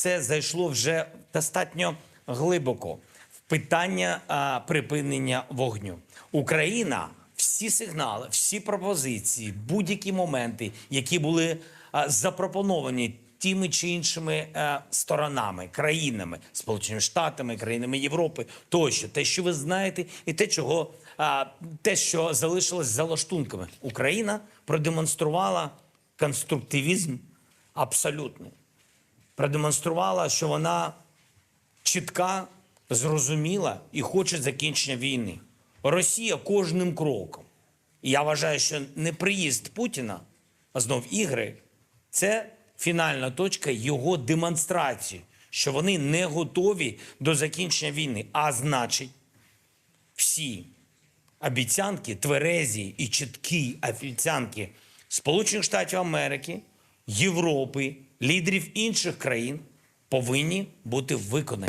це зайшло вже достатньо глибоко в питання припинення вогню. Україна всі сигнали, всі пропозиції, будь-які моменти, які були запропоновані тими чи іншими сторонами, країнами, Сполученими Штатами, країнами Європи, тощо, те, що ви знаєте, і те, чого те, що залишилось за лаштунками. Україна продемонструвала конструктивізм абсолютний продемонструвала, що вона чітка, зрозуміла і хоче закінчення війни. Росія кожним кроком. І я вважаю, що не приїзд Путіна, а знов ігри, це фінальна точка його демонстрації, що вони не готові до закінчення війни. А значить, всі обіцянки, тверезі і чіткі обіцянки Сполучених Штатів Америки, Європи, лідерів інших країн повинні бути виконані.